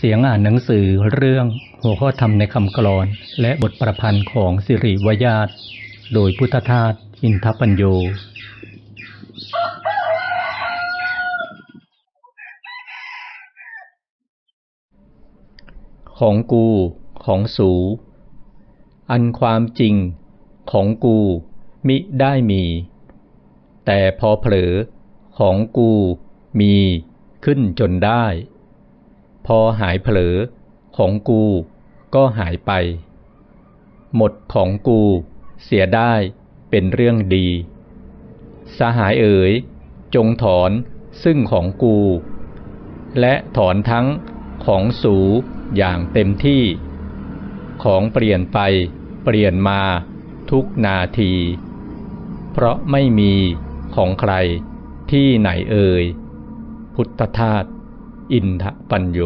เสียงอ่านหนังสือเรื่องหัวข้อธรรมในคำกลอน และบทประพันธ์ของสิริวยาตโดยพุทธทาสอินทปัญโย ของกูของสู อันความจริงของกูมิได้มี แต่พอเผลอของกูมีขึ้นจนได้ พอหายเผลอ ของกูก็หายไป หมดของกูเสียได้เป็นเรื่องดี สหายเอ๋ย จงถอนซึ่งของกู และถอนทั้งของสูอย่างเต็มที่ ของเปลี่ยนไปเปลี่ยนมาทุกนาที เพราะไม่มีของใครที่ไหนเอ่ย พุทธทาส อินทปัญโย